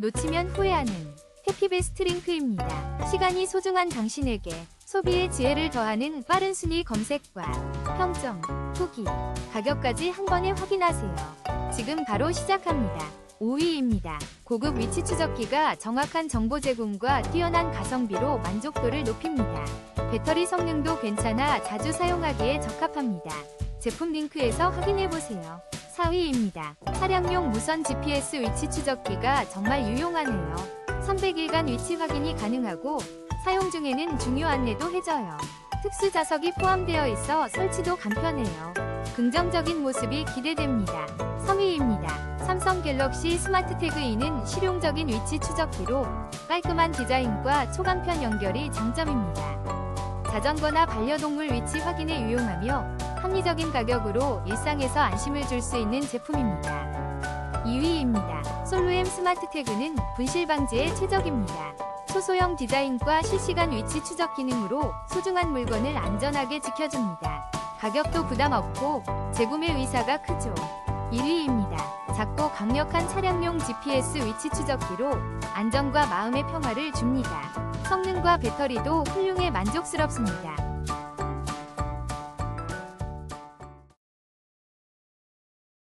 놓치면 후회하는 해피베스트 링크입니다. 시간이 소중한 당신에게 소비의 지혜를 더하는 빠른 순위 검색과 평점, 후기, 가격까지 한 번에 확인하세요. 지금 바로 시작합니다. 5위입니다. 고급 위치 추적기가 정확한 정보 제공과 뛰어난 가성비로 만족도를 높입니다. 배터리 성능도 괜찮아 자주 사용하기에 적합합니다. 제품 링크에서 확인해보세요. 4위입니다. 차량용 무선 GPS 위치 추적기가 정말 유용하네요. 300일간 위치 확인이 가능하고 사용 중에는 중요 안내도 해줘요. 특수 자석이 포함되어 있어 설치도 간편해요. 긍정적인 모습이 기대됩니다. 3위입니다. 삼성 갤럭시 스마트 태그 2는 실용적인 위치 추적기로 깔끔한 디자인과 초간편 연결이 장점입니다. 자전거나 반려동물 위치 확인에 유용하며 합리적인 가격으로 일상에서 안심을 줄 수 있는 제품입니다. 2위입니다. 솔루엠 스마트 태그는 분실 방지에 최적입니다. 초소형 디자인과 실시간 위치 추적 기능으로 소중한 물건을 안전하게 지켜줍니다. 가격도 부담 없고 재구매 의사가 크죠. 1위입니다. 작고 강력한 차량용 GPS 위치 추적기로 안정과 마음의 평화를 줍니다. 성능과 배터리도 훌륭해 만족스럽습니다.